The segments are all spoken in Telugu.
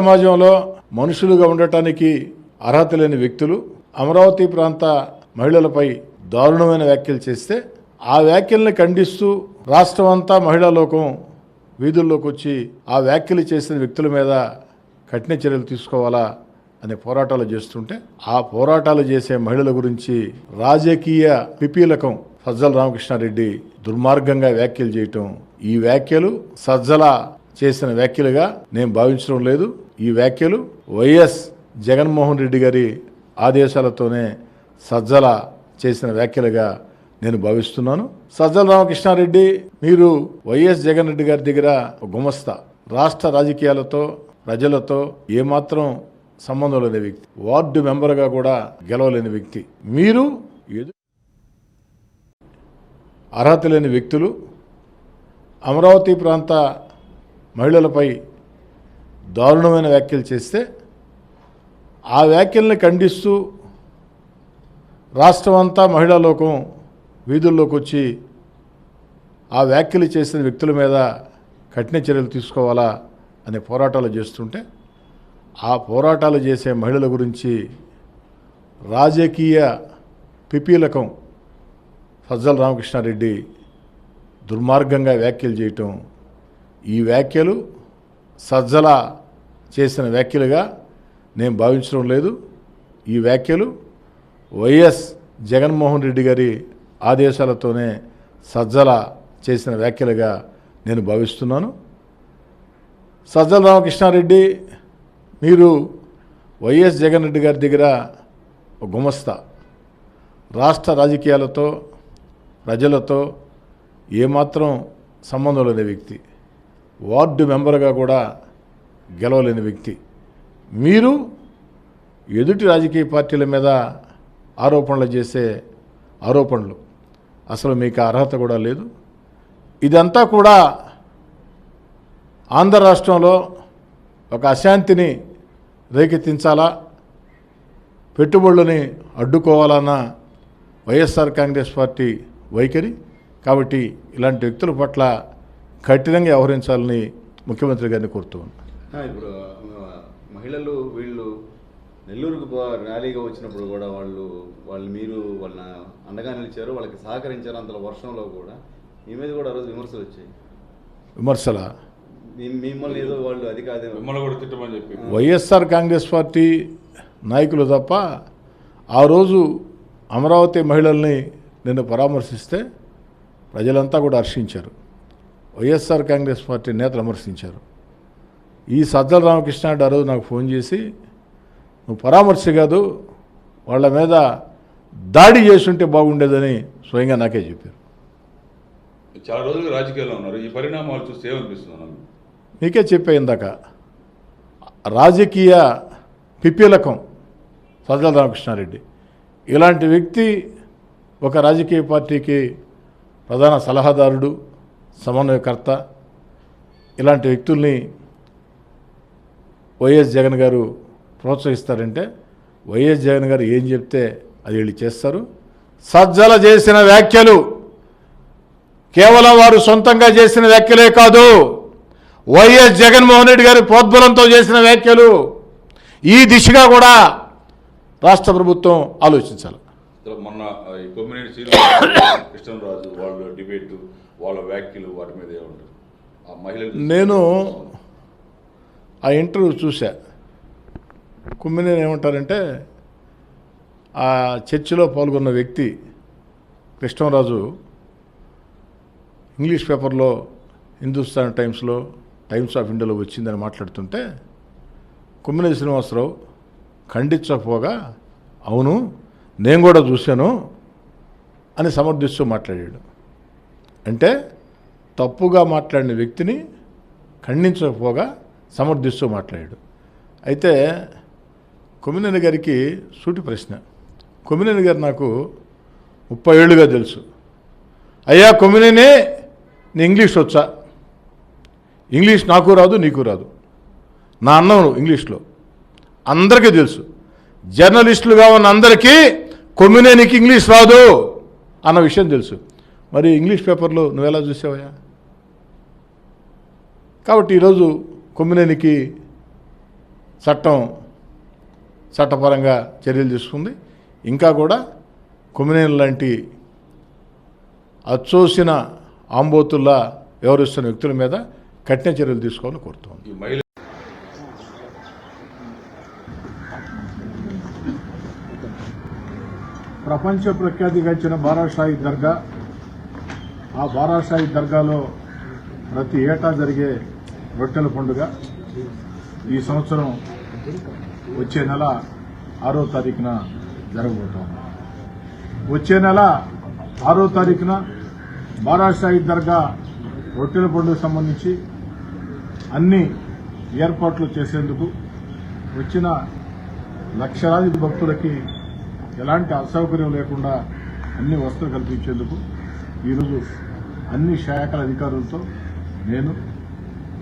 సమాజంలో మనుషులుగా ఉండటానికి అర్హత లేని వ్యక్తులు అమరావతి ప్రాంత మహిళలపై దారుణమైన వ్యాఖ్యలు చేస్తే ఆ వ్యాఖ్యల్ని ఖండిస్తూ రాష్ట్రం అంతా మహిళా లోకం వీధుల్లోకి వచ్చి ఆ వ్యాఖ్యలు చేసిన వ్యక్తుల మీద కఠిన చర్యలు తీసుకోవాలా అనే పోరాటాలు చేస్తుంటే ఆ పోరాటాలు చేసే మహిళల గురించి రాజకీయ పిపీలకం సజ్జల రామకృష్ణారెడ్డి దుర్మార్గంగా వ్యాఖ్యలు చేయటం. ఈ వ్యాఖ్యలు సజ్జల చేసిన వ్యాఖ్యలుగా నేను భావించడం లేదు. ఈ వ్యాఖ్యలు వైఎస్ జగన్మోహన్ రెడ్డి గారి ఆదేశాలతోనే సజ్జల చేసిన వ్యాఖ్యలుగా నేను భావిస్తున్నాను. సజ్జల రామకృష్ణారెడ్డి మీరు వైఎస్ జగన్ రెడ్డి గారి దగ్గర ఒక గుమస్తా రాష్ట్ర రాజకీయాలతో ప్రజలతో ఏమాత్రం సంబంధం లేని వ్యక్తి వార్డు మెంబర్గా కూడా గెలవలేని వ్యక్తి. మీరు అర్హత లేని వ్యక్తులు అమరావతి ప్రాంత మహిళలపై దారుణమైన వ్యాఖ్యలు చేస్తే ఆ వ్యాఖ్యల్ని ఖండిస్తూ రాష్ట్రం అంతా మహిళా లోకం వీధుల్లోకి వచ్చి ఆ వ్యాఖ్యలు చేసిన వ్యక్తుల మీద కఠిన చర్యలు తీసుకోవాలా అనే పోరాటాలు చేస్తుంటే ఆ పోరాటాలు చేసే మహిళల గురించి రాజకీయ పిపీలకం సజ్జల రామకృష్ణారెడ్డి దుర్మార్గంగా వ్యాఖ్యలు చేయటం ఈ వ్యాఖ్యలు సజ్జల చేసిన వ్యాఖ్యలుగా నేను భావించడం లేదు. ఈ వ్యాఖ్యలు వైఎస్ జగన్మోహన్ రెడ్డి గారి ఆదేశాలతోనే సజ్జల చేసిన వ్యాఖ్యలుగా నేను భావిస్తున్నాను. సజ్జల రామకృష్ణారెడ్డి మీరు వైఎస్ జగన్ రెడ్డి గారి దగ్గర ఒక గుమస్తా. రాష్ట్ర రాజకీయాలతో ప్రజలతో ఏమాత్రం సంబంధం లేని వ్యక్తి. వార్డు మెంబర్గా కూడా గెలవలేని వ్యక్తి. మీరు ఎదుటి రాజకీయ పార్టీల మీద ఆరోపణలు చేసే ఆరోపణలు. అసలు మీకు అర్హత కూడా లేదు. ఇదంతా కూడా ఆంధ్ర రాష్ట్రంలో ఒక అశాంతిని రేకెత్తించాలా? పెట్టుబడులని అడ్డుకోవాలన్న వైఎస్ఆర్ కాంగ్రెస్ పార్టీ వైఖరి. కాబట్టి ఇలాంటి వ్యక్తుల పట్ల కఠినంగా వ్యవహరించాలని ముఖ్యమంత్రి గారిని ఆ, ఇప్పుడు మహిళలు వీళ్ళు నెల్లూరుకు పో- ర్యాలీగా వచ్చినప్పుడు కూడా వాళ్ళు వాళ్ళు మీరు వాళ్ళ అండగా నిలిచారు వాళ్ళకి సహకరించారు అంతలో వర్షంలో కూడా. మీ మీద కూడా ఆ రోజు విమర్శలు వచ్చాయి. విమర్శల? మిమ్మల్ని ఏదో వాళ్ళు అది కాదే. మిమ్మల్ని కూడా తిట్టమని చెప్పి. వైఎస్ఆర్ కాంగ్రెస్ పార్టీ నాయకులు తప్ప ఆ రోజు అమరావతి మహిళల్ని నిన్ను పరామర్శిస్తే ప్రజలంతా కూడా హర్షించారు. వైఎస్ఆర్ కాంగ్రెస్ పార్టీ నేతలు విమర్శించారు. ఈ సజ్జల రామకృష్ణ రెడ్డి ఆ రోజు నాకు ఫోన్ చేసి నువ్వు పరామర్శ కాదు వాళ్ళ మీద దాడి చేసుంటే బాగుండేదని స్వయంగా నాకే చెప్పారు. చాలా రోజులుగా రాజకీయాల్లో ఉన్నారు. ఈ పరిణామాలు చూస్తే ఏమనిపిస్తున్నాను మీకే? చెప్పే ఇందాక రాజకీయ పిపీలకం సజ్జల రామకృష్ణారెడ్డి. ఇలాంటి వ్యక్తి ఒక రాజకీయ పార్టీకి ప్రధాన సలహాదారుడు సమన్వయకర్త ఇలాంటి వ్యక్తుల్ని వైఎస్ జగన్ గారు ప్రోత్సహిస్తారంటే వైఎస్ జగన్ గారు ఏం చెప్తే అది వీళ్ళు చేస్తారు. సజ్జల చేసిన వ్యాఖ్యలు కేవలం వారు సొంతంగా చేసిన వ్యాఖ్యలే కాదు. వైఎస్ జగన్మోహన్ రెడ్డి గారి ప్రోద్బలంతో చేసిన వ్యాఖ్యలు ఈ దిశగా కూడా రాష్ట్ర ప్రభుత్వం ఆలోచించాలి. మొన్న కొమ్మినేని కృష్ణరాజు డిబేట్ వాళ్ళ వ్యాఖ్యలు వాటి మీద ఆ మహిళలు నేను ఆ ఇంటర్వ్యూ చూసా కుమ్మినేని ఏమంటారంటే ఆ చర్చిలో పాల్గొన్న వ్యక్తి కృష్ణరాజు ఇంగ్లీష్ పేపర్లో హిందుస్థాన్ టైమ్స్లో టైమ్స్ ఆఫ్ ఇండియాలో వచ్చిందని మాట్లాడుతుంటే కుమ్మినేని శ్రీనివాసరావు ఖండించకపోగా అవును నేను కూడా చూశాను అని సమర్థిస్తూ మాట్లాడాడు. అంటే తప్పుగా మాట్లాడిన వ్యక్తిని ఖండించకపోగా సమర్థిస్తూ మాట్లాడాడు. అయితే కొమినని గారికి సూటి ప్రశ్న. కొమ్మినేని గారు నాకు ముప్పై ఏళ్ళుగా తెలుసు. అయ్యా కొమినేనే నీ ఇంగ్లీష్ వచ్చా? ఇంగ్లీష్ నాకు రాదు నీకు రాదు. నా అన్నం ఇంగ్లీష్లో. అందరికీ తెలుసు. జర్నలిస్టులుగా ఉన్న అందరికీ కొమ్మినేనికి ఇంగ్లీష్ రాదు అన్న విషయం తెలుసు. మరి ఇంగ్లీష్ పేపర్లో నువ్వు ఎలా చూసావయ్యా? కాబట్టి ఈరోజు కొమ్మినేనికి చట్టం చట్టపరంగా చర్యలు తీసుకుంది. ఇంకా కూడా కొమ్మినేని లాంటి అచ్చోసిన ఆంబోతుల్లా వ్యవహరిస్తున్న వ్యక్తుల మీద కఠిన చర్యలు తీసుకోవాలని కోరుతోంది. ప్రపంచ ప్రఖ్యాతిగాంచిన బారాషాయి దర్గా ఆ బారాషాయి దర్గాలో ప్రతి ఏటా జరిగే రొట్టెల పండుగ ఈ సంవత్సరం వచ్చే నెల ఆరో తారీఖున జరగబోతోంది. వచ్చే నెల ఆరో తారీఖున బారాషాయి దర్గా రొట్టెల పండుగ సంబంధించి అన్ని ఏర్పాట్లు చేసేందుకు వచ్చిన లక్షలాది భక్తులకి ఎలాంటి అసౌకర్యం లేకుండా అన్ని వసతులు కల్పించేందుకు ఈరోజు అన్ని శాఖల అధికారులతో నేను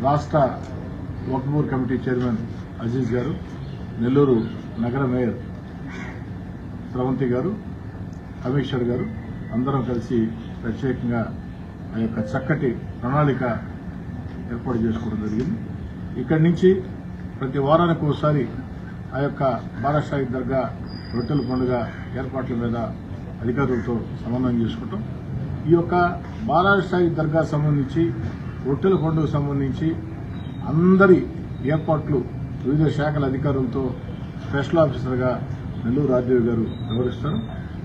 రాష్ట్ర వక్బూర్ కమిటీ చైర్మన్ అజీజ్ గారు నెల్లూరు నగర మేయర్ స్రవంతి గారు కమిషనర్ గారు అందరం కలిసి ప్రత్యేకంగా ఆ యొక్క చక్కటి ప్రణాళిక ఏర్పాటు చేసుకోవడం జరిగింది. ఇక్కడి నుంచి ప్రతి వారానికి ఒకసారి ఆ యొక్క బారాషాయి దర్గా రొట్టెల పండుగ ఏర్పాట్ల మీద అధికారులతో సమన్వయం చేసుకుంటాం. ఈ యొక్క బారాషాయి దర్గా సంబంధించి రొట్టెల పండుగ సంబంధించి అందరి ఏర్పాట్లు వివిధ శాఖల అధికారులతో స్పెషల్ ఆఫీసర్గా నెల్లూరు రాజీవ్ గారు వివరిస్తారు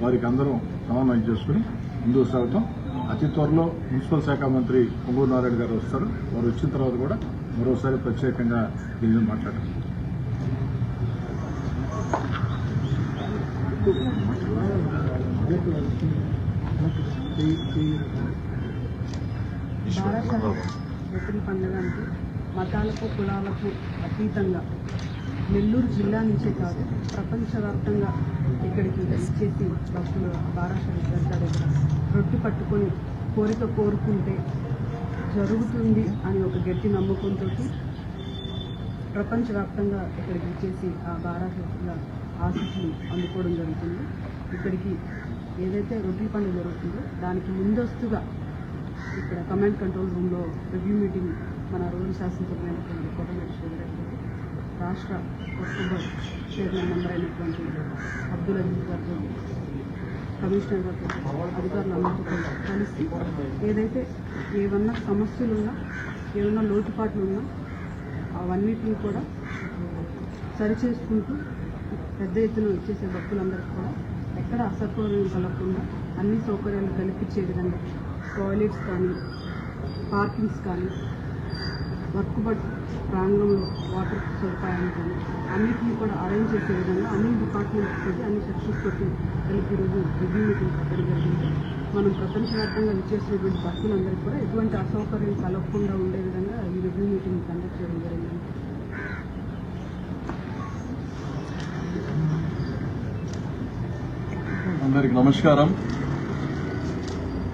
వారికి అందరం సమన్వయం చేసుకుని ముందుకు సాగుతాం. అతి త్వరలో మున్సిపల్ శాఖ మంత్రి పొంగూరు నారాయణ గారు వస్తారు. వారు వచ్చిన తర్వాత కూడా మరోసారి ప్రత్యేకంగా దీని మీద you. భారత వెతుల పండుగ అంటే మతాలకు కులాలకు అతీతంగా నెల్లూరు జిల్లా నుంచే కాదు ప్రపంచవ్యాప్తంగా ఇక్కడికి ఇచ్చేసి భక్తులు భారత దర్గా దగ్గర పట్టుకొని కోరిక కోరుకుంటే జరుగుతుంది అని ఒక గట్టి నమ్మకంతో ప్రపంచవ్యాప్తంగా ఇక్కడికి ఇచ్చేసి ఆ భారత ఆశీస్సులు అందుకోవడం జరుగుతుంది. ఇక్కడికి ఏదైతే రొట్టి పండుగ జరుగుతుందో దానికి ముందస్తుగా ఇక్కడ కమాండ్ కంట్రోల్ రూమ్లో రివ్యూ మీటింగ్ మన రూరల్ శాసనసభ్యులైనటువంటి కోటమేశ్వర గారితో రాష్ట్ర అక్టోబర్ చైర్మన్ మెంబర్ అయినటువంటి అబ్దుల్ అజీజ్ గారితో కమిషనర్ గారితో అధికారులందరితో కలిసి ఏదైతే ఏమన్నా సమస్యలున్నా ఏమన్నా లోటుపాట్లు ఉన్నా అవన్నిటిని కూడా సరిచేసుకుంటూ పెద్ద ఎత్తున వచ్చేసే భక్తులందరికీ కూడా ఎక్కడ అసౌకర్యం కలగకుండా అన్ని సౌకర్యాలు కల్పించే విధంగా టాయిలెట్స్ కానీ పార్కింగ్స్ కానీ వర్క్ బట్ ప్రాంగణంలో వాటర్ సదుపాయాలు కానీ అన్నిటిని కూడా అరేంజ్ చేసే విధంగా అన్ని డిపార్ట్మెంట్స్ తోటి అన్ని సెక్షన్స్ తోటి కలిపి ఈరోజు రివ్యూ మీటింగ్ పెట్టడం జరిగింది. మనం ప్రపంచవ్యాప్తంగా విచ్చేసినటువంటి భక్తులందరికీ కూడా ఎటువంటి అసౌకర్యం కలగకుండా ఉండే విధంగా ఈ రివ్యూ మీటింగ్ కండక్ట్ చేయడం జరిగింది. అందరికి నమస్కారం.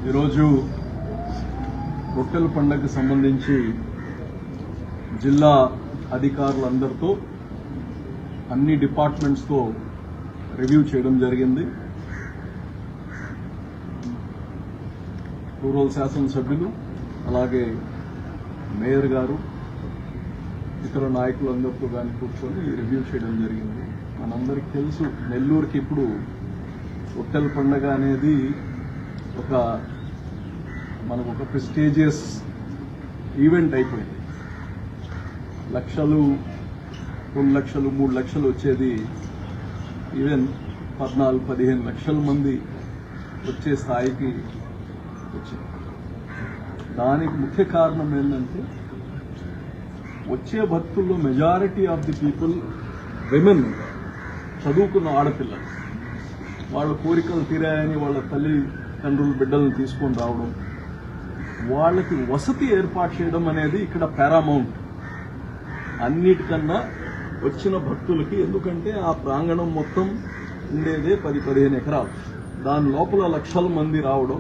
ఈరోజు రొట్టెల పండుగకు సంబంధించి జిల్లా అధికారులందరితో అన్ని డిపార్ట్మెంట్స్తో రివ్యూ చేయడం జరిగింది. రూరల్ శాసనసభ్యులు అలాగే మేయర్ గారు ఇతర నాయకులందరితో కానీ కూర్చొని రివ్యూ చేయడం జరిగింది. మనందరికీ తెలుసు నెల్లూరుకి ఇప్పుడు రొట్టెల పండగ అనేది ఒక మనకు ఒక ప్రెస్టీజియస్ ఈవెంట్ అయిపోయింది. లక్షలు రెండు లక్షలు మూడు లక్షలు వచ్చేది ఈవెన్ పద్నాలుగు పదిహేను లక్షల మంది వచ్చే స్థాయికి వచ్చింది. దానికి ముఖ్య కారణం ఏంటంటే వచ్చే భక్తుల్లో majority of the people women చదువుకున్న ఆడపిల్లలు. వాళ్ళ కోరికలు తీరాయని వాళ్ళ తల్లి తండ్రులు బిడ్డలను తీసుకొని రావడం వాళ్ళకి వసతి ఏర్పాటు చేయడం అనేది ఇక్కడ పారామౌంట్ అన్నిటికన్నా వచ్చిన భక్తులకి ఎందుకంటే ఆ ప్రాంగణం మొత్తం ఉండేదే పది పదిహేను ఎకరాలు. దాని లోపల లక్షల మంది రావడం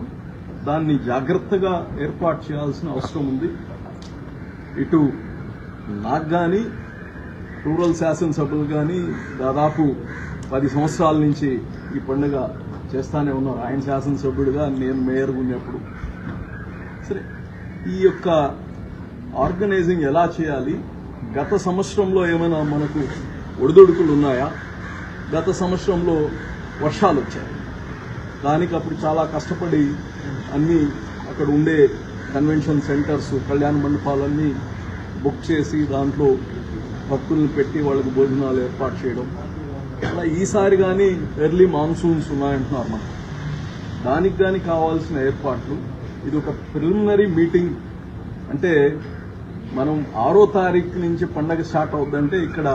దాన్ని జాగ్రత్తగా ఏర్పాటు చేయాల్సిన అవసరం ఉంది. ఇటు నాకు కానీ రూరల్ శాసనసభలు కానీ దాదాపు పది సంవత్సరాల నుంచి ఈ పండుగ చేస్తానే ఉన్నారు. ఆయన శాసనసభ్యుడిగా నేను మేయర్ ఉన్నప్పుడు. సరే ఈ యొక్క ఆర్గనైజింగ్ ఎలా చేయాలి? గత సంవత్సరంలో ఏమైనా మనకు ఒడిదొడుకులు ఉన్నాయా? గత సంవత్సరంలో వర్షాలు వచ్చాయి. దానికి అప్పుడు చాలా కష్టపడి అన్నీ అక్కడ ఉండే కన్వెన్షన్ సెంటర్స్ కళ్యాణ మండపాలన్నీ బుక్ చేసి దాంట్లో భక్తులను పెట్టి వాళ్ళకి భోజనాలు ఏర్పాటు చేయడం. అలా ఈసారి కానీ ఎర్లీ మాన్సూన్స్ ఉన్నాయంటున్నారు మనం దానికి కానీ కావాల్సిన ఏర్పాట్లు ఇది ఒక ప్రిలిమినరీ మీటింగ్. అంటే మనం ఆరో తారీఖు నుంచి పండగ స్టార్ట్ అవుద్దంటే ఇక్కడ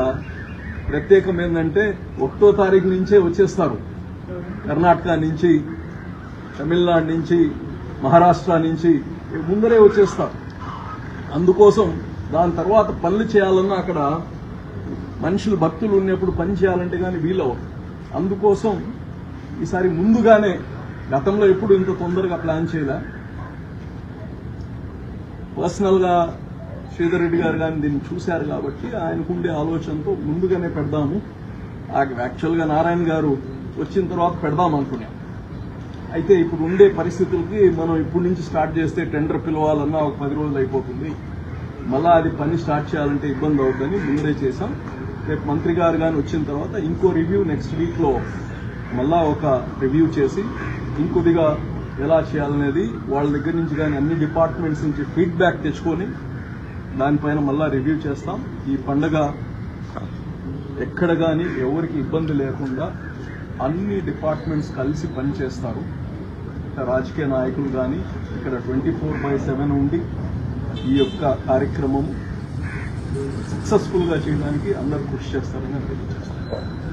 ప్రత్యేకం ఏంటంటే ఒకటో తారీఖు నుంచే వచ్చేస్తారు. కర్ణాటక నుంచి తమిళనాడు నుంచి మహారాష్ట్ర నుంచి ముందరే వచ్చేస్తారు. అందుకోసం దాని తర్వాత పనులు చేయాలన్నా అక్కడ మనుషులు భక్తులు ఉన్నప్పుడు పని చేయాలంటే కానీ వీలవు అందుకోసం ఈసారి ముందుగానే గతంలో ఎప్పుడు ఇంత తొందరగా ప్లాన్ చేయలే. పర్సనల్గా శ్రీధర్ రెడ్డి గారు కానీ దీన్ని చూశారు కాబట్టి ఆయనకు ఉండే ఆలోచనతో ముందుగానే పెడదాము. యాక్చువల్గా నారాయణ గారు వచ్చిన తర్వాత పెడదాం అనుకున్నాం. అయితే ఇప్పుడు ఉండే పరిస్థితులకి మనం ఇప్పటి నుంచి స్టార్ట్ చేస్తే టెండర్ పిలవాలన్నా ఒక పది రోజులు అయిపోతుంది. మళ్ళా అది పని స్టార్ట్ చేయాలంటే ఇబ్బంది అవుతుందని ముందే చేశాం. రేపు మంత్రి గారు కానీ వచ్చిన తర్వాత ఇంకో రివ్యూ నెక్స్ట్ వీక్లో మళ్ళా ఒక రివ్యూ చేసి ఇంకొద్దిగా ఎలా చేయాలనేది వాళ్ళ దగ్గర నుంచి కానీ అన్ని డిపార్ట్మెంట్స్ నుంచి ఫీడ్బ్యాక్ తెచ్చుకొని దానిపైన మళ్ళా రివ్యూ చేస్తాం. ఈ పండగ ఎక్కడ కానీ ఎవరికి ఇబ్బంది లేకుండా అన్ని డిపార్ట్మెంట్స్ కలిసి పనిచేస్తారు రాజకీయ నాయకులు కానీ ఇక్కడ ట్వంటీ ఫోర్ బై సెవెన్ ఉండి ఈ యొక్క కార్యక్రమం సక్సెస్ఫుల్గా చేయడానికి అందరూ కృషి చేస్తారని తెలియజేస్తారు